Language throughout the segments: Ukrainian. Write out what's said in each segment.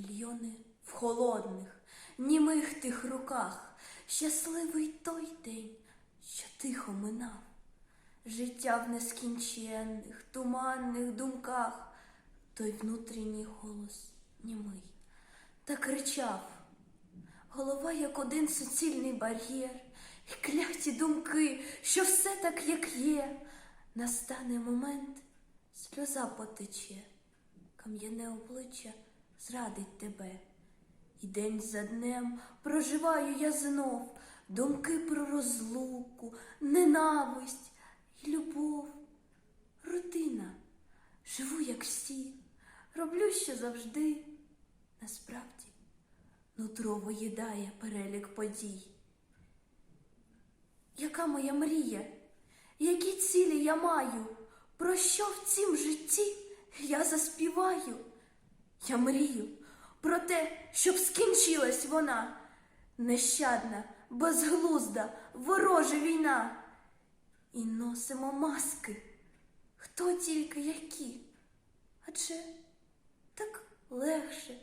Мільйони в холодних, німих тих руках, щасливий той день, що тихо минав. Життя в нескінченних, туманних думках, той внутрішній голос німий, та кричав. Голова, як один суцільний бар'єр, і кляті думки, що все так, як є. Настане момент, сльоза потече, кам'яне обличчя зрадить тебе. І день за днем проживаю я знов думки про розлуку, ненависть і любов. Рутина, живу, як всі, роблю, що завжди. Насправді, нутро виїдає перелік подій. Яка моя мрія? Які цілі я маю? Про що в цім житті я заспіваю? Я мрію про те, щоб скінчилась вона, нещадна, безглузда, ворожа війна. І носимо маски, хто тільки які. Адже так легше,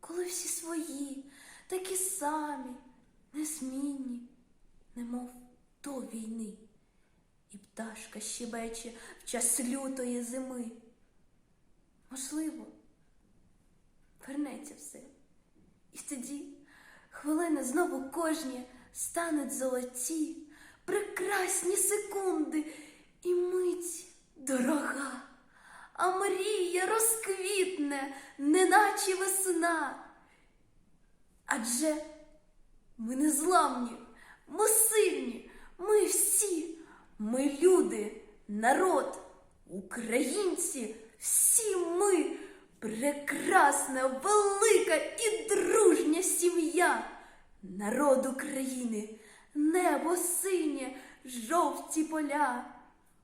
коли всі свої, такі самі, незмінні, немов до війни. І пташка щебече в час лютої зими. Можливо, вернеться все. І тоді хвилини знову кожні стануть золоті, прекрасні секунди і мить дорога, а мрія розквітне, неначе весна. Адже ми не зламні, ми сильні, ми всі, ми люди, народ, українці, всі ми прекрасна, велика і дружня сім'я, народ України, небо синє, жовті поля,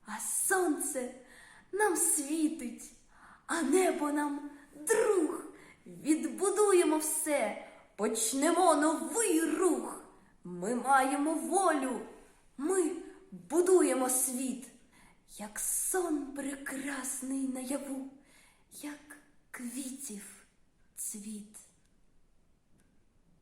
а сонце нам світить, а небо нам друг. Відбудуємо все, почнемо новий рух. Ми маємо волю, ми будуємо світ, як сон прекрасний наяву, як квітів цвіт.